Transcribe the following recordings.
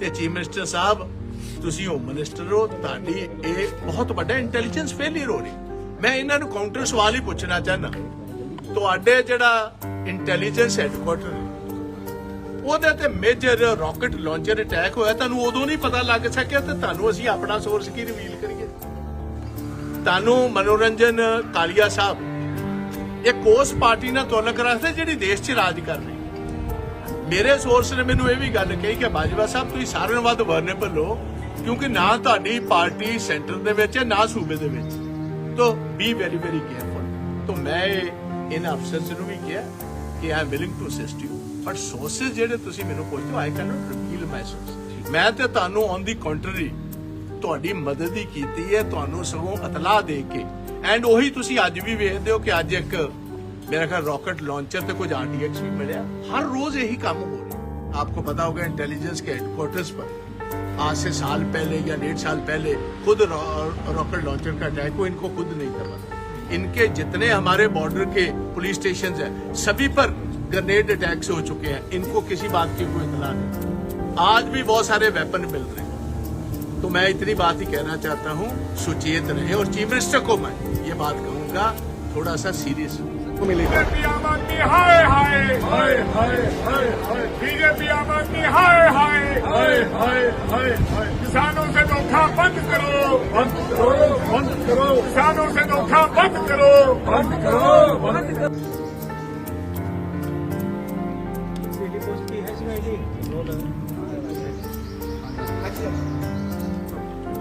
ਤੇ chief minister ਸਾਹਿਬ, ਤੁਸੀਂ home minister ਹੋ, ਤੁਹਾਡੀ ਇਹ ਬਹੁਤ ਵੱਡਾ ਇੰਟੈਲੀਜੈਂਸ ਫੇਲਿਅਰ ਹੋ ਰਹੀ। ਮੈਂ ਇਹਨਾਂ ਨੂੰ ਕਾਊਂਟਰ ਸਵਾਲ ਹੀ ਪੁੱਛਣਾ ਚਾਹਨਾ ਤੁਹਾਡੇ ਜਿਹੜਾ ਇੰਟੈਲੀਜੈਂਸ ਹੈਡਕੁਆਟਰ ਉਹਦੇ ਤੇ ਮੇਜਰ ਰਾਕਟ ਲਾਂਚਰ ਅਟੈਕ ਹੋਇਆ, ਤੁਹਾਨੂੰ ਉਦੋਂ ਨਹੀਂ ਪਤਾ ਲੱਗ ਸਕਿਆ ਤੇ ਤੁਹਾਨੂੰ ਅਸੀਂ ਆਪਣਾ ਸੋਰਸ ਕੀ ਰਿਵੀਲ ਕਰੀਏ? ਤੁਹਾਨੂੰ ਮਨੋਰੰਜਨ, ਕਾਲੀਆ ਸਾਹਿਬ, ਇੱਕ ਉਸ ਪਾਰਟੀ ਨਾਲ ਤੁਲਕ ਰੱਖਦੇ ਜਿਹੜੀ ਦੇਸ਼ 'ਚ ਰਾਜ ਕਰ ਰਹੀ ਮੇਰੇ ਸੋਰਸ ਨੇ ਮੈਨੂੰ ਇਹ ਵੀ ਗੱਲ ਕਹੀ ਕਿ ਬਾਜਵਾ ਸਾਹਿਬ, ਤੁਸੀਂ ਸਾਰਿਆਂ ਨਾਲੋਂ ਵੱਧ ਵਰਨੇਬਲ ਹੋ ਕਿਉਂਕਿ ਨਾ ਤੁਹਾਡੀ ਪਾਰਟੀ ਸੈਂਟਰ ਦੇ ਵਿੱਚ ਹੈ, ਨਾ ਸੂਬੇ ਦੇ ਵਿੱਚ। ਤੋ ਬੀ ਵੈਰੀ ਵੈਰੀ ਕੇਅਰਫੁਲ ਤੋ ਮੈਂ ਇਹਨਾਂ ਅਫਸਰਸ ਨੂੰ ਵੀ ਕਿਹਾ ਕਿ I am willing to assist you but sources ਜਿਹੜੇ ਤੁਸੀਂ ਮੈਨੂੰ ਪੁੱਛਦੇ ਹੋ I can not reveal my source ਮੈਂ ਤੇ ਤੁਹਾਨੂੰ ਔਨ ਦੀ ਕੰਟਰੀ ਤੁਹਾਡੀ ਮਦਦ ਹੀ ਕੀਤੀ ਹੈ, ਤੁਹਾਨੂੰ ਸਗੋਂ ਇਤਲਾਹ ਦੇ ਕੇ। ਐਂਡ ਉਹੀ ਤੁਸੀਂ ਅੱਜ ਵੀ ਵੇਖਦੇ ਹੋ ਕਿ ਅੱਜ ਇੱਕ मेरा ख्याल रॉकेट लॉन्चर पे कुछ आरटीएक्स भी मिले हर रोज यही काम हो रहा है। आपको पता होगा इंटेलिजेंस के हेडक्वार्टर्स पर। आज से साल पहले या डेढ़ साल पहले खुद रॉकेट लॉन्चर का अटैक हो इनको खुद नहीं करना इनके जितने हमारे बॉर्डर के पुलिस स्टेशन हैं, सभी पर ग्रेनेड अटैक्स हो चुके हैं। इनको किसी बात की कोई इतला नहीं। आज भी बहुत सारे वेपन मिल रहे हैं। तो मैं इतनी बात ही कहना चाहता हूँ, सुचेत रहे और चीफ मिनिस्टर को मैं ये बात कहूँगा, थोड़ा सा सीरियस मिलेगी। आबादी हाय हाय हाय हाय हाय हाय। बीजेपी आम आदमी हाय हाय हाय हाय हाय किसानों से धोखा बंद करो। बंद करो बंद करो। किसानों से धोखा बंद करो। बंद करो बंद करो।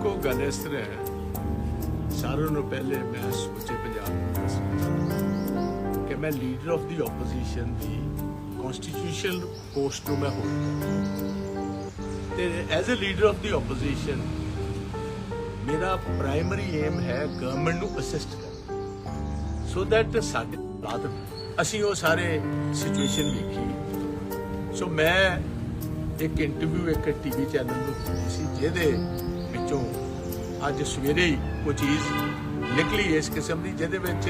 को गलेसर है सारों पहले मैं सोचे पंजाब ਮੈਂ ਲੀਡਰ ਆਫ ਦੀ ਆਪੋਜੀਸ਼ਨ ਦੀ ਕਨਸਟੀਟਿਊਸ਼ਨਲ ਪੋਸਟ ਨੂੰ ਮੈਂ ਹੋਲਡ ਤੇ as a leader of the opposition ਮੇਰਾ ਪ੍ਰਾਇਮਰੀ ਏਮ ਹੈ ਗਵਰਨਮੈਂਟ ਨੂੰ ਅਸਿਸਟ ਕਰਨਾ। ਸੋ ਦੈਟ ਸਾਡੇ ਬਾਅਦ ਅਸੀਂ ਉਹ ਸਾਰੇ ਸਿਚੁਏਸ਼ਨ ਵੇਖੀ। ਸੋ ਮੈਂ ਇੱਕ ਇੰਟਰਵਿਊ ਇੱਕ ਟੀਵੀ ਚੈਨਲ ਨੂੰ ਕੀਤੀ ਸੀ, ਜਿਹਦੇ ਵਿੱਚੋਂ ਅੱਜ ਸਵੇਰੇ ਹੀ ਕੋਈ ਚੀਜ਼ ਨਿਕਲੀ ਇਸ ਕਿਸਮ ਦੀ, ਜਿਹਦੇ ਵਿੱਚ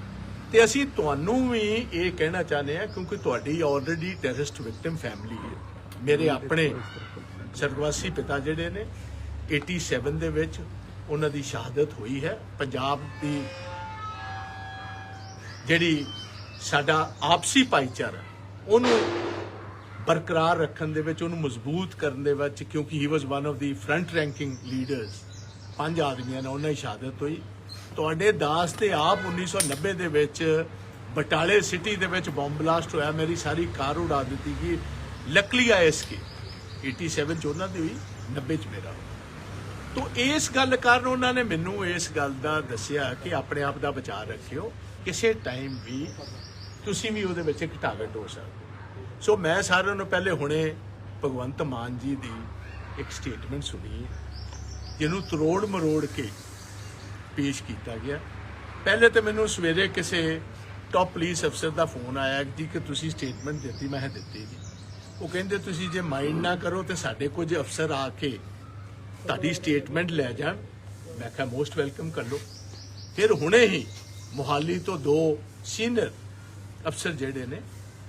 ਤੇ ਅਸੀਂ ਤੁਹਾਨੂੰ ਵੀ ਇਹ ਕਹਿਣਾ ਚਾਹੁੰਦੇ ਹਾਂ ਕਿਉਂਕਿ ਤੁਹਾਡੀ ਆਲਰੇਡੀ ਟੈਰਰਿਸਟ ਵਿਕਟਿਮ ਫੈਮਿਲੀ ਹੈ। ਮੇਰੇ ਆਪਣੇ ਸਰਗਵਾਸੀ ਪਿਤਾ ਜਿਹੜੇ ਨੇ 87 ਦੇ ਵਿੱਚ ਉਹਨਾਂ ਦੀ ਸ਼ਹਾਦਤ ਹੋਈ ਹੈ। ਪੰਜਾਬ ਦੀ ਜਿਹੜੀ ਸਾਡਾ ਆਪਸੀ ਭਾਈਚਾਰਾ ਉਹਨੂੰ ਬਰਕਰਾਰ ਰੱਖਣ ਦੇ ਵਿੱਚ ਉਹਨੂੰ ਮਜ਼ਬੂਤ ਕਰਨ ਦੇ ਵਿੱਚ ਕਿਉਂਕਿ he was one of the front ranking leaders ਪੰਜ ਆਦਮੀਆਂ ਨਾਲ ਉਹਨਾਂ ਦੀ ਸ਼ਹਾਦਤ ਹੋਈ। ਤੁਹਾਡੇ ਦਾਸ ਤੇ ਆਪ 1990 ਦੇ ਵਿੱਚ ਬਟਾਲੇ ਸਿਟੀ ਦੇ ਵਿੱਚ ਬੰਬ ਬਲਾਸਟ ਹੋਇਆ, ਮੇਰੀ ਸਾਰੀ ਕਾਰ ਉਡਾ ਦਿੱਤੀ ਗਈ। ਲੱਕਲੀ ਆਈਐਸਕੇ 87 ਚ ਉਹਨਾਂ ਦੀ ਹੋਈ 90 ਚ ਮੇਰਾ। ਹੋਇਆ ਤੋ ਇਸ ਗੱਲ ਕਾਰਨ ਉਹਨਾਂ ਨੇ ਮੈਨੂੰ ਇਸ ਗੱਲ ਦਾ ਦੱਸਿਆ ਕਿ ਆਪਣੇ ਆਪ ਦਾ ਬਚਾਅ ਰੱਖਿਓ, ਕਿਸੇ ਟਾਈਮ ਵੀ ਤੁਸੀਂ ਵੀ ਉਹਦੇ ਵਿੱਚ ਘਟਾਵਟ ਹੋ ਸਕਦੇ ਸੋ ਮੈਂ ਸਾਰਿਆਂ ਨੂੰ ਪਹਿਲੇ ਹੁਣੇ ਭਗਵੰਤ ਮਾਨ ਜੀ ਦੀ ਇੱਕ ਸਟੇਟਮੈਂਟ ਸੁਣੀ ਜਿਹਨੂੰ ਤਰੋੜ ਮਰੋੜ ਕੇ ਪੇਸ਼ ਕੀਤਾ ਗਿਆ। ਪਹਿਲੇ ਤੇ ਮੈਨੂੰ ਸਵੇਰੇ ਕਿਸੇ ਟਾਪ ਪੁਲਿਸ ਅਫਸਰ ਦਾ ਫੋਨ ਆਇਆ ਜੀ ਕਿ ਤੁਸੀਂ ਸਟੇਟਮੈਂਟ ਦਿੱਤੀ, ਮੈਂ ਦਿੱਤੀ ਜੀ ਉਹ ਕਹਿੰਦੇ, ਤੁਸੀਂ ਜੇ ਮਾਈਂਡ ਨਾ ਕਰੋ ਤੇ ਸਾਡੇ ਕੁਝ ਅਫਸਰ ਆ ਕੇ ਤੁਹਾਡੀ ਸਟੇਟਮੈਂਟ ਲੈ ਜਾਣ। ਮੈਂ ਕਿਹਾ ਮੋਸਟ ਵੈਲਕਮ ਕਰ ਲਓ। ਫਿਰ ਹੁਣੇ ਹੀ ਮੁਹਾਲੀ ਤੋਂ ਦੋ ਸੀਨੀਅਰ ਅਫਸਰ ਜਿਹੜੇ ਨੇ,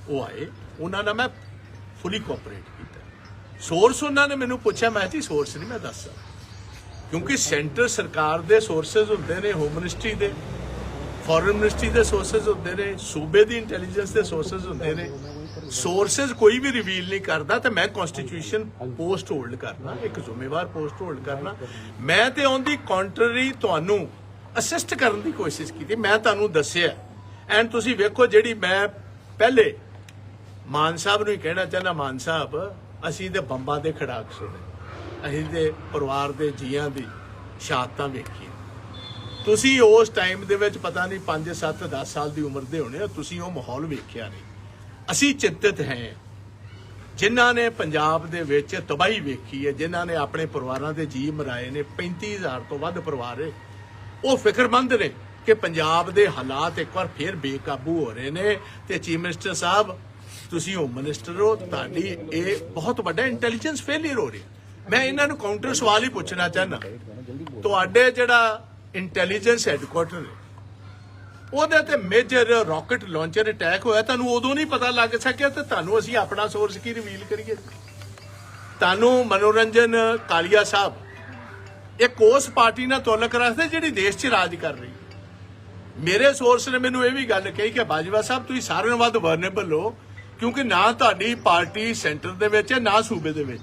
ਉਹ ਆਏ। ਉਹਨਾਂ ਨਾਲ ਮੈਂ ਫੁੱਲੀ ਕੋਆਪਰੇਟ ਕੀਤਾ। ਸੋਰਸ ਉਹਨਾਂ ਨੇ ਮੈਨੂੰ ਪੁੱਛਿਆ, ਮੈਂ ਜੀ ਸੋਰਸ ਨਹੀਂ ਮੈਂ ਦੱਸ ਸਕਦਾ। ਕਿਉਂਕਿ ਸੈਂਟਰ ਸਰਕਾਰ ਦੇ ਸੋਰਸਸ ਹੁੰਦੇ ਨੇ ਹੋਮ ਮਿਨਿਸਟਰੀ ਦੇ ਫੋਰਨ ਮਿਨਿਸਟਰੀ ਦੇ ਸੋਰਸਸ ਹੁੰਦੇ ਨੇ, ਸੂਬੇ ਦੀ ਇੰਟੈਲੀਜੈਂਸ ਦੇ ਸੋਰਸਸ ਹੁੰਦੇ ਨੇ। ਸੋਰਸਸ ਕੋਈ ਵੀ ਰਿਵੀਲ ਨਹੀਂ ਕਰਦਾ ਤੇ ਮੈਂ ਕਨਸਟੀਟਿਊਸ਼ਨ ਪੋਸਟ ਹੋਲਡ ਕਰਨਾ, ਇੱਕ ਜ਼ਿੰਮੇਵਾਰ ਪੋਸਟ ਹੋਲਡ ਕਰਨਾ। ਮੈਂ ਤੇ ਔਨ ਦੀ ਕੰਟਰਰੀ ਤੁਹਾਨੂੰ ਅਸਿਸਟ ਕਰਨ ਦੀ ਕੋਸ਼ਿਸ਼ ਕੀਤੀ, ਮੈਂ ਤੁਹਾਨੂੰ ਦੱਸਿਆ। ਐਂਡ ਤੁਸੀਂ ਵੇਖੋ ਜਿਹੜੀ ਮੈਂ ਪਹਿਲੇ ਮਾਨ ਸਾਹਿਬ ਨੂੰ ਹੀ ਕਹਿਣਾ ਚਾਹੁੰਦਾ, ਮਾਨ ਸਾਹਿਬ, ਅਸੀਂ ਤੇ ਬੰਬਾਂ ਦੇ ਖੜਾਕ ਸੁਣੇ। ਅਸੀਂ ਦੇ ਪਰਿਵਾਰ ਦੇ ਜੀਆਂ ਦੀ ਸ਼ਹਾਦਤਾਂ ਵੇਖੀਆਂ। ਤੁਸੀਂ ਉਸ ਟਾਈਮ ਦੇ ਵਿੱਚ ਪਤਾ ਨਹੀਂ 5 7 10 ਸਾਲ ਦੀ ਉਮਰ ਦੇ ਹੋਣੇ ਤੁਸੀਂ ਉਹ ਮਾਹੌਲ ਵੇਖਿਆ ਨਹੀਂ। ਅਸੀਂ ਚਿੰਤਤ ਹੈ। ਜਿਨ੍ਹਾਂ ਨੇ ਪੰਜਾਬ ਦੇ ਵਿੱਚ ਤਬਾਹੀ ਵੇਖੀ ਹੈ, ਜਿਨ੍ਹਾਂ ਨੇ ਆਪਣੇ ਪਰਿਵਾਰਾਂ ਦੇ ਜੀ ਮਰਾਏ ਨੇ 35000 ਤੋਂ ਵੱਧ ਪਰਿਵਾਰ ਹੈ ਉਹ ਫਿਕਰਮੰਦ ਨੇ ਕਿ ਪੰਜਾਬ ਦੇ ਹਾਲਾਤ ਇੱਕ ਵਾਰ ਫੇਰ ਬੇਕਾਬੂ ਹੋ ਰਹੇ ਨੇ ਤੇ ਚੀਫ ਮਿਨਿਸਟਰ ਸਾਹਿਬ, ਤੁਸੀਂ ਹੋਮ ਮਿਨਿਸਟਰ ਹੋ, ਤੁਹਾਡੀ ਇਹ ਬਹੁਤ ਵੱਡਾ ਇੰਟੈਲੀਜੈਂਸ ਫੇਲਿਅਰ ਹੋ ਰਿਹਾ। ਮੈਂ ਇਹਨਾਂ ਨੂੰ ਕਾਊਂਟਰ ਸਵਾਲ ਹੀ ਪੁੱਛਣਾ ਚਾਹਨਾ ਤੁਹਾਡੇ ਜਿਹੜਾ ਇੰਟੈਲੀਜੈਂਸ ਹੈੱਡਕੁਆਟਰ ਉਹਦੇ ਤੇ ਮੇਜਰ ਰਾਕਟ ਲਾਂਚਰ ਅਟੈਕ ਹੋਇਆ, ਤੁਹਾਨੂੰ ਉਦੋਂ ਨਹੀਂ ਪਤਾ ਲੱਗ ਸਕਿਆ ਤੇ ਤੁਹਾਨੂੰ ਅਸੀਂ ਆਪਣਾ ਸੋਰਸ ਕੀ ਰਿਵੀਲ ਕਰੀਏ? ਤੁਹਾਨੂੰ ਮਨੋਰੰਜਨ, ਕਾਲੀਆ ਸਾਹਿਬ, ਇੱਕ ਉਸ ਪਾਰਟੀ ਨਾਲ ਤੁਲਕ ਰੱਖਦੇ ਜਿਹੜੀ ਦੇਸ਼ 'ਚ ਰਾਜ ਕਰ ਰਹੀ ਹੈ। ਮੇਰੇ ਸੋਰਸ ਨੇ ਮੈਨੂੰ ਇਹ ਵੀ ਗੱਲ ਕਹੀ ਕਿ ਬਾਜਵਾ ਸਾਹਿਬ, ਤੁਸੀਂ ਸਾਰਿਆਂ ਨਾਲੋਂ ਵੱਧ ਵਰਨੇਬਲ ਹੋ, ਕਿਉਂਕਿ ਨਾ ਤੁਹਾਡੀ ਪਾਰਟੀ ਸੈਂਟਰ ਦੇ ਵਿੱਚ ਹੈ, ਨਾ ਸੂਬੇ ਦੇ ਵਿੱਚ।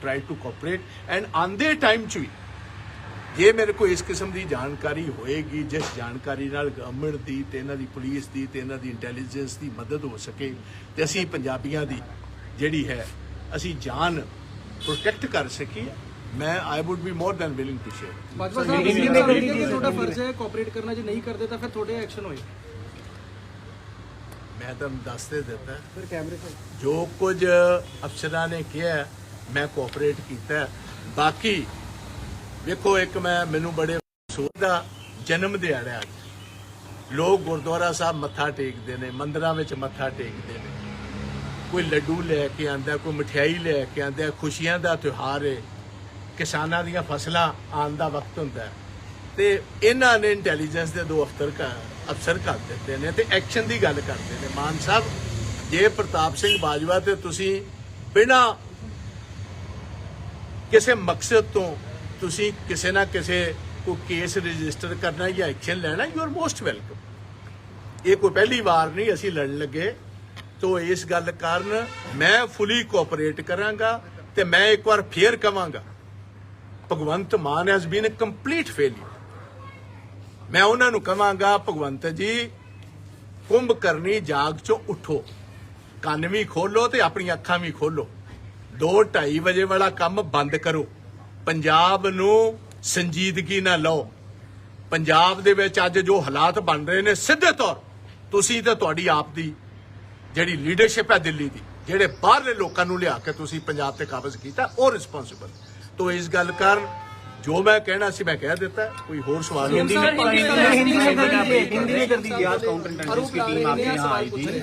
tried to cooperate and ਆਂਦੇ ਟਾਈਮ ਚ ਵੀ ਜੇ ਮੇਰੇ ਕੋਲ ਇਸ ਕਿਸਮ ਦੀ ਜਾਣਕਾਰੀ ਹੋਏਗੀ ਜਿਸ ਜਾਣਕਾਰੀ ਨਾਲ ਗਵਰਨਮੈਂਟ ਦੀ ਤੇ ਇਹਨਾਂ ਦੀ ਪੁਲਿਸ ਦੀ ਤੇ ਇਹਨਾਂ ਦੀ ਇੰਟੈਲੀਜੈਂਸ ਦੀ ਮਦਦ ਹੋ ਸਕੇ ਤੇ ਅਸੀਂ ਪੰਜਾਬੀਆਂ ਦੀ ਜਿਹੜੀ ਹੈ ਅਸੀਂ ਜਾਨ ਪ੍ਰੋਟੈਕਟ ਕਰ ਸਕੀਏ ਮੈਂ I would be more than willing to share Bajwa sahib ਇਹ ਤਾਂ ਕਹਿੰਦੇ ਕਿ ਤੁਹਾਡਾ ਫਰਜ਼ ਹੈ ਕੋਆਪਰੇਟ ਕਰਨਾ ਜੇ ਨਹੀਂ ਕਰਦੇ ਤਾਂ ਫਿਰ ਤੁਹਾਡੇ ਐਕਸ਼ਨ ਹੋਏ। ਮੈਂ ਤੁਹਾਨੂੰ ਦੱਸ ਦੇ ਦਿੱਤਾ। ਫਿਰ ਕੈਮਰੇ ਜੋ ਕੁਝ ਅਫਸਰਾਂ ਨੇ ਕਿਹਾ ਮੈਂ ਕੋਆਪਰੇਟ ਕੀਤਾ ਬਾਕੀ ਵੇਖੋ, ਇੱਕ ਮੈਂ, ਮੈਨੂੰ ਬੜੇ ਅਫਸੋਸ ਦਾ ਜਨਮ ਦਿਹਾੜਾ ਅੱਜ। ਲੋਕ ਗੁਰਦੁਆਰਾ ਸਾਹਿਬ ਮੱਥਾ ਟੇਕਦੇ ਨੇ, ਮੰਦਰਾਂ ਵਿੱਚ ਮੱਥਾ ਟੇਕਦੇ ਨੇ। ਕੋਈ ਲੱਡੂ ਲੈ ਕੇ ਆਂਦਾ ਕੋਈ ਮਠਿਆਈ ਲੈ ਕੇ ਆਂਦਾ ਖੁਸ਼ੀਆਂ ਦਾ ਤਿਉਹਾਰ ਹੈ। ਕਿਸਾਨਾਂ ਦੀਆਂ ਫਸਲਾਂ ਆਉਣ ਦਾ ਵਕਤ ਹੁੰਦਾ ਹੈ। ਤੇ ਇਹਨਾਂ ਨੇ ਇੰਟੈਲੀਜੈਂਸ ਦੇ ਦੋ ਅਫਸਰ ਅਫਸਰ ਕਰ ਦਿੱਤੇ ਨੇ ਤੇ ਐਕਸ਼ਨ ਦੀ ਗੱਲ ਕਰਦੇ ਨੇ। ਮਾਨ ਸਾਹਿਬ, ਜੇ ਪ੍ਰਤਾਪ ਸਿੰਘ ਬਾਜਵਾ ਤੇ ਤੁਸੀਂ ਬਿਨਾ ਕਿਸੇ ਮਕਸਦ ਤੋਂ ਤੁਸੀਂ ਕਿਸੇ ਨਾ ਕਿਸੇ ਕੋ ਕੇਸ ਰਜਿਸਟਰ ਕਰਨਾ ਜਾਂ ਐਕਸ਼ਨ ਲੈਣਾ ਯੂ ਆਰ ਮੋਸਟ ਵੈਲਕਮ ਇਹ ਕੋਈ ਪਹਿਲੀ ਵਾਰ ਨਹੀਂ ਅਸੀਂ ਲੜਨ ਲੱਗੇ। ਤੋ ਇਸ ਗੱਲ ਕਾਰਨ ਮੈਂ ਫੁੱਲੀ ਕੋਆਪਰੇਟ ਕਰਾਂਗਾ ਤੇ ਮੈਂ ਇੱਕ ਵਾਰ ਫੇਰ ਕਵਾਂਗਾ, Bhagwant Mann has been a complete failure ਮੈਂ ਉਹਨਾਂ ਨੂੰ ਕਵਾਂਗਾ, ਭਗਵੰਤ ਜੀ ਕੁੰਭ ਕਰਨੀ ਜਾਗ ਚੋਂ ਉਠੋ, ਕੰਨ ਵੀ ਖੋਲੋ ਤੇ ਆਪਣੀਆਂ ਅੱਖਾਂ ਵੀ ਖੋਲੋ। 2:30 ਵਜੇ ਵਾਲਾ ਕੰਮ ਬੰਦ ਕਰੋ। ਪੰਜਾਬ ਨੂੰ ਸੰਜੀਦਗੀ ਨਾਲ ਲਓ। ਪੰਜਾਬ ਦੇ ਵਿੱਚ ਅੱਜ ਜੋ ਹਾਲਾਤ ਬਣ ਰਹੇ ਨੇ, ਸਿੱਧੇ ਤੌਰ ਤੁਸੀਂ ਤੇ ਤੁਹਾਡੀ ਆਪ ਦੀ ਜਿਹੜੀ ਲੀਡਰਸ਼ਿਪ ਹੈ ਦਿੱਲੀ ਦੀ, ਜਿਹੜੇ ਬਾਹਰਲੇ ਲੋਕਾਂ ਨੂੰ ਲਿਆ ਕੇ ਤੁਸੀਂ ਪੰਜਾਬ ਤੇ ਕਾਬਜ਼ ਕੀਤਾ, ਉਹ ਰਿਸਪੌਂਸਿਬਲ ਤੋ ਇਸ ਗੱਲ ਕਰਨ जो मैं कहना सी मैं कह देता है कोई होर सवाल हिंदी में कर दीजिए। की टीम आपके यहाँ आई थी।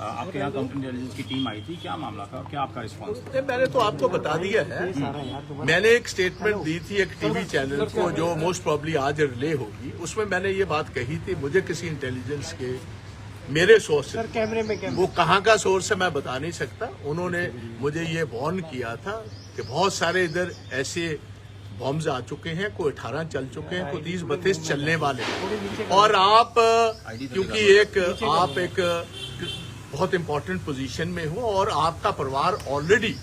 आपके यहाँ काउंटर इंटेलिजेंस की टीम आई थी। क्या मामला था? क्या आपका रिस्पॉन्स मैंने तो आपको बता दिया है। हम्म। मैंने एक स्टेटमेंट दी थी एक टीवी चैनल को जो मोस्ट प्रॉब्ली आज रिले होगी। उसमें मैंने ये बात कही थी मुझे किसी इंटेलिजेंस के मेरे सोर्स सर कैमरे में कैमरे। वो कहाँ का सोर्स है मैं बता नहीं सकता। उन्होंने मुझे ये वॉर्न किया था कि बहुत सारे इधर ऐसे बॉम्ब्स आ चुके हैं कोई 18 चल चुके हैं कोई 30 बत्तीस चलने वाले। और आप क्योंकि एक आप एक बहुत इंपॉर्टेंट पोजीशन में हो और आपका परिवार ऑलरेडी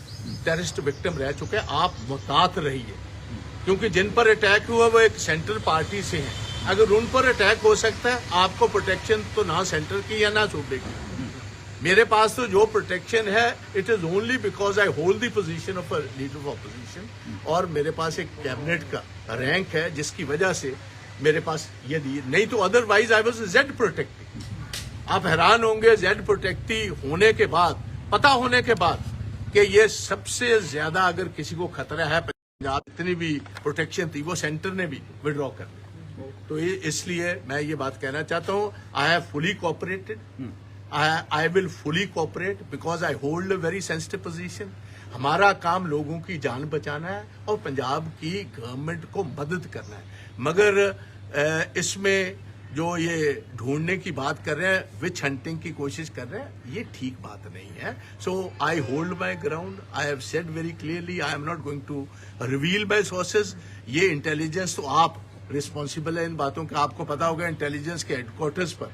टेररिस्ट विक्टिम रह चुके हैं आप मुहतात रहिए। क्योंकि जिन पर अटैक हुआ वो एक सेंट्रल पार्टी से हैं। अगर उन पर अटैक हो सकता है आपको प्रोटेक्शन तो ना सेंटर की या ना सूबे की। मेरे पास तो जो प्रोटेक्शन है it is only because I hold the position of leader of opposition और मेरे पास एक कैबिनेट का रैंक है जिसकी वजह से मेरे पास ये दी नहीं तो otherwise I was Z protective आप हैरान होंगे जेड प्रोटेक्टी होने के बाद पता होने के बाद कि ये सबसे ज़्यादा अगर किसी को खतरा है पंजाब इतनी भी प्रोटेक्शन थी वो सेंटर ने भी विड्रॉ कर ली तो इसलिए मैं ये बात कहना चाहता हूँ I have fully cooperated I will fully cooperate because I hold a very sensitive position हमारा काम लोगों की जान बचाना है और पंजाब की गवर्नमेंट को मदद करना है। मगर इसमें जो ये ढूँढने की बात कर रहे हैं विच हंटिंग की कोशिश कर रहे हैं, ये ठीक बात नहीं है। So I hold my ground I have said very clearly I am not going to reveal my sources ये इंटेलिजेंस तो आप रिस्पॉन्सिबल है इन बातों का। आपको पता होगा इंटेलिजेंस के हेडक्वार्टर्स पर।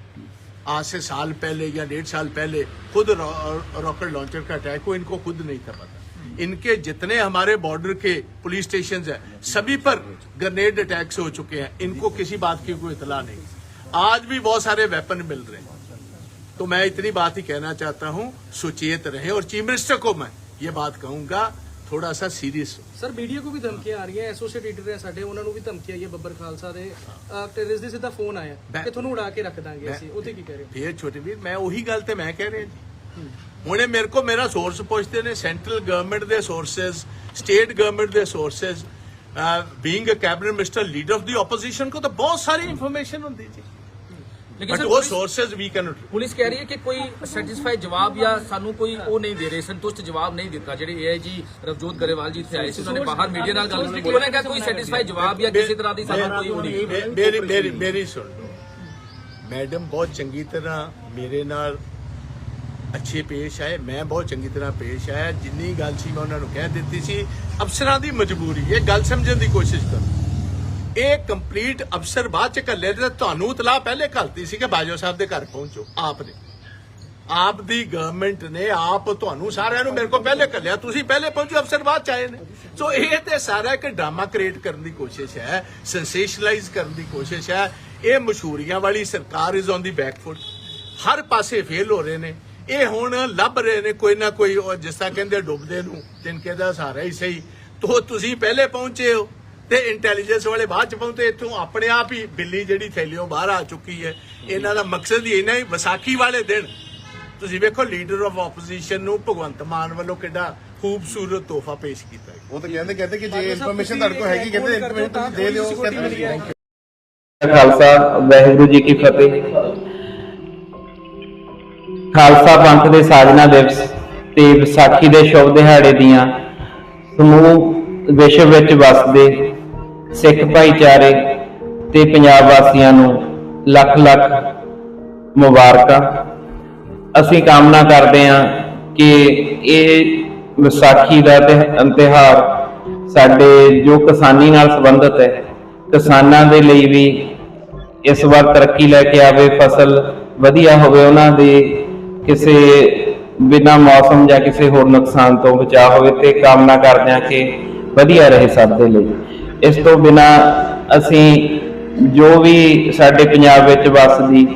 आज से साल पहले या डेढ़ साल पहले खुद रॉकेट लॉन्चर का अटैक हो इनको खुद नहीं था पता। इनके जितने हमारे बॉर्डर के पुलिस स्टेशन है सभी पर ग्रेनेड अटैक्स हो चुके हैं इनको किसी बात की कोई इतला नहीं आज भी बहुत सारे वेपन मिल रहे हैं तो मैं इतनी बात ही कहना चाहता हूं सुचेत रहें और चीफ मिनिस्टर को मैं ये बात कहूंगा थोड़ा सा सीरियस हो ਸਰ ਮੀਡੀਆ ਕੋ ਵੀ ਧਮਕੀਆਂ ਆ ਰਹੀਆਂ ਐਸੋਸੀਏਟ ਐਡੀਟਰ ਹੈ ਸਾਡੇ ਉਹਨਾਂ ਨੂੰ ਵੀ ਧਮਕੀ ਆਈ ਹੈ ਬੱਬਰ ਖਾਲਸਾ ਦੇ ਟੈਰਰਿਸਟ ਦੇ ਸਿੱਧਾ ਫੋਨ ਆਇਆ ਮੈਂ- ਕਿ ਤੁਹਾਨੂੰ ਉਡਾ ਕੇ ਰੱਖ ਦਾਂਗੇ ਅਸੀਂ ਉਹਦੇ ਕੀ ਕਹਿ ਰਹੇ ਹੋ ਫੇਰ ਛੋਟੇ ਵੀਰ ਮੈਂ ਉਹੀ ਗੱਲ ਤੇ ਮੈਂ ਕਹਿ ਰਿਹਾ ਜੀ ਹੁਣੇ ਮੇਰੇ ਕੋ ਮੇਰਾ ਸੋਰਸ ਪੁੱਛਦੇ ਨੇ ਸੈਂਟਰਲ ਗਵਰਨਮੈਂਟ ਦੇ ਸੋਰਸਸ ਸਟੇਟ ਗਵਰਨਮੈਂਟ ਦੇ sources being a cabinet minister leader of the opposition ਕੋ ਤਾਂ ਬਹੁਤ ਸਾਰੀ ਇਨਫੋਰਮੇਸ਼ਨ ਹੁੰਦੀ ਜੀ। ਲੇਕਿਨ ਸਰ ਉਹ ਸੋਰਸਸ ਵੀ ਕੈਨ ਪੁਲਿਸ ਕਹਿ ਰਹੀ ਹੈ ਕਿ ਕੋਈ ਸੈਟੀਸਫਾਈ ਜਵਾਬ ਜਾਂ ਸਾਨੂੰ ਕੋਈ ਉਹ ਨਹੀਂ ਦੇ ਰਹੇ ਸੰਤੁਸ਼ਟ ਜਵਾਬ ਨਹੀਂ ਦਿੱਤਾ। ਜਿਹੜੇ ਏਆਈਜੀ ਰਵਜੋਤ ਗਰੇਵਾਲ ਜੀ ਇੱਥੇ ਆਏ ਸੀ ਉਹਨਾਂ ਨੇ ਬਾਹਰ ਮੀਡੀਆ ਨਾਲ ਗੱਲ ਕੀਤੀ ਉਹਨਾਂ ਨੇ ਕੋਈ ਸੈਟੀਸਫਾਈ ਜਵਾਬ ਜਾਂ ਕਿਸੇ ਤਰ੍ਹਾਂ ਦੀ ਸਾਨੂੰ ਕੋਈ ਉਹ ਨਹੀਂ। ਮੇਰੀ ਮੇਰੀ ਮੇਰੀ ਸੁਣ ਲਓ। ਮੈਡਮ ਬਹੁਤ ਚੰਗੀ ਤਰ੍ਹਾਂ ਮੇਰੇ ਨਾਲ ਅੱਛੇ ਪੇਸ਼ ਆਏ, ਮੈਂ ਬਹੁਤ ਚੰਗੀ ਤਰ੍ਹਾਂ ਪੇਸ਼ ਆਇਆ। ਜਿੰਨੀ ਗੱਲ ਸੀ, ਮੈਂ ਉਹਨਾਂ ਨੂੰ ਕਹਿ ਦਿੱਤੀ ਸੀ, ਅਫਸਰਾਂ ਦੀ ਮਜਬੂਰੀ, ਇਹ ਗੱਲ ਸਮਝਣ ਦੀ ਕੋਸ਼ਿਸ਼ ਕਰੋ। ਇਹ ਕੰਪਲੀਟ ਅਫਸਰ ਬਾਅਦ ਚ ਘੱਲੇ ਤੇ ਤੁਹਾਨੂੰ ਇਤਲਾਹ ਪਹਿਲੇ ਘਲਤੀ ਸੀ ਕਿ ਬਾਜੋ ਸਾਹਿਬ ਦੇ ਘਰ ਪਹੁੰਚੋ ਆਪ ਨੇ ਆਪ ਦੀ ਗਵਰਨਮੈਂਟ ਨੇ ਆਪ ਤੁਹਾਨੂੰ ਸਾਰਿਆਂ ਨੂੰ ਮੇਰੇ ਕੋਲ ਪਹਿਲੇ ਘੱਲਿਆ, ਤੁਸੀਂ ਪਹਿਲੇ ਪਹੁੰਚੋ, ਅਫਸਰ ਬਾਅਦ ਚ ਆਏ ਨੇ। ਸੋ ਇਹ ਤੇ ਸਾਰਾ ਇੱਕ ਡਰਾਮਾ ਕ੍ਰੀਏਟ ਕਰਨ ਦੀ ਕੋਸ਼ਿਸ਼ ਹੈ ਸੈਂਸੇਸ਼ਨਲਾਈਜ਼ ਕਰਨ ਦੀ ਕੋਸ਼ਿਸ਼ ਹੈ। ਇਹ ਮਸ਼ਹੂਰੀਆਂ ਵਾਲੀ ਸਰਕਾਰ is on the back foot ਹਰ ਪਾਸੇ ਫੇਲ ਹੋ ਰਹੇ ਨੇ। ਇਹ ਹੁਣ ਲੱਭ ਰਹੇ ਨੇ ਕੋਈ ਨਾ ਕੋਈ ਉਹ ਜਿਸ ਤਰ੍ਹਾਂ ਕਹਿੰਦੇ ਡੁੱਬਦੇ ਨੂੰ ਤਿਨਕੇ ਦਾ ਸਹਾਰਾ ਹੀ ਸਹੀ। ਤੋ ਤੁਸੀਂ ਪਹਿਲੇ ਪਹੁੰਚੇ ਹੋ ਤੇ ਇੰਟੈਲੀਜੈਂਸ ਵਾਲੇ ਬਾਅਦ ਚ ਪਹੁੰਚੇ ਇੱਥੋਂ ਆਪਣੇ ਆਪ ਹੀ ਬਿੱਲੀ ਜਿਹੜੀ ਥੈਲਿਓ ਬਾਹਰ ਆ ਚੁੱਕੀ ਹੈ। ਇਹਨਾਂ ਦਾ ਮਕਸਦ ਹੀ ਇਹਨਾਂ ਹੀ ਵਿਸਾਖੀ ਵਾਲੇ ਦਿਨ। ਤੁਸੀਂ ਵੇਖੋ ਲੀਡਰ ਆਫ ਆਪੋਜੀਸ਼ਨ ਨੂੰ ਭਗਵੰਤ ਮਾਨ ਵੱਲੋਂ ਕਿੱਡਾ ਖੂਬਸੂਰਤ ਤੋਹਫਾ ਪੇਸ਼ ਕੀਤਾ ਹੈ। ਉਹ ਤਾਂ ਕਹਿੰਦੇ ਕਹਿੰਦੇ ਕਿ ਜੇ ਇਨਫੋਰਮੇਸ਼ਨ ਤੁਹਾਡੇ ਕੋਲ ਹੈਗੀ ਕਹਿੰਦੇ ਤੁਸੀਂ ਦੇ ਦਿਓ ਕਹਿੰਦੇ ਨਹੀਂ ਖਾਲਸਾ ਵਾਹਿਗੁਰੂ ਜੀ ਕੀ ਫਤਿਹ। ਖਾਲਸਾ ਪੰਥ ਦੇ ਸਾਜਨਾ ਦਿਵਸ ਤੇ ਵਿਸਾਖੀ ਦੇ ਸ਼ੁਭ ਦਿਹਾੜੇ ਦੀਆਂ ਸਮੂਹ ਵਿਸ਼ਵ ਵਿੱਚ ਵਸਦੇ ਸਿੱਖ ਭਾਈਚਾਰੇ ਤੇ ਪੰਜਾਬ ਵਾਸੀਆਂ ਨੂੰ ਲੱਖ ਲੱਖ ਮੁਬਾਰਕਾਂ। ਅਸੀਂ ਕਾਮਨਾ ਕਰਦੇ ਹਾਂ ਕਿ ਇਹ ਵਿਸਾਖੀ ਦਾ ਤਿਹ- ਤਿਉਹਾਰ ਸਾਡੇ ਜੋ ਕਿਸਾਨੀ ਨਾਲ ਸੰਬੰਧਿਤ ਹੈ, ਕਿਸਾਨਾਂ ਦੇ ਲਈ ਵੀ ਇਸ ਵਾਰ ਤਰੱਕੀ ਲੈ ਕੇ ਆਵੇ, ਫਸਲ ਵਧੀਆ ਹੋਵੇ, ਉਹਨਾਂ ਦੇ ਕਿਸੇ ਬਿਨਾ ਮੌਸਮ ਜਾਂ ਕਿਸੇ ਹੋਰ ਨੁਕਸਾਨ ਤੋਂ ਬਚਾ ਹੋਵੇ ਤੇ ਕਾਮਨਾ ਕਰਦੇ ਹਾਂ ਕਿ ਵਧੀਆ ਰਹੇ ਸਭ ਦੇ ਲਈ। ਇਸ ਤੋਂ ਬਿਨਾ ਅਸੀਂ ਜੋ ਵੀ ਸਾਡੇ ਪੰਜਾਬ ਵਿੱਚ ਵੱਸਦੀ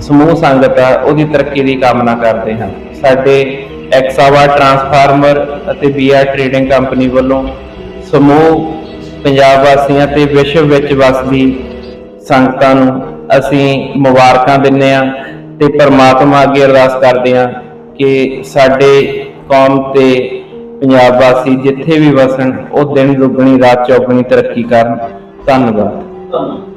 ਸਮੂਹ ਸੰਗਤ ਆ, ਉਹਦੀ ਤਰੱਕੀ ਦੀ ਕਾਮਨਾ ਕਰਦੇ ਹਾਂ। ਸਾਡੇ ਐਕਸਾਵਾ ਟਰਾਂਸਫਾਰਮਰ ਅਤੇ ਬੀਆਰ ਟ੍ਰੇਡਿੰਗ ਕੰਪਨੀ ਵੱਲੋਂ ਸਮੂਹ ਪੰਜਾਬ ਵਾਸੀਆਂ ਤੇ ਵਿਸ਼ਵ ਵਿੱਚ ਵੱਸਦੀ ਸੰਗਤਾਂ ਨੂੰ ਅਸੀਂ ਮੁਬਾਰਕਾਂ ਦਿੰਦੇ ਹਾਂ। ਤੇ ਪਰਮਾਤਮਾ ਅੱਗੇ ਅਰਦਾਸ ਕਰਦੇ ਹਾਂ ਕਿ ਸਾਡੇ ਕੌਮ ਤੇ ਪੰਜਾਬ ਵਾਸੀ ਜਿੱਥੇ ਵੀ ਵਸਣ, ਉਹ ਦਿਨ ਦੁੱਗਣੀ, ਰਾਤ ਚੌਗਣੀ ਤਰੱਕੀ ਕਰਨ। ਧੰਨਵਾਦ।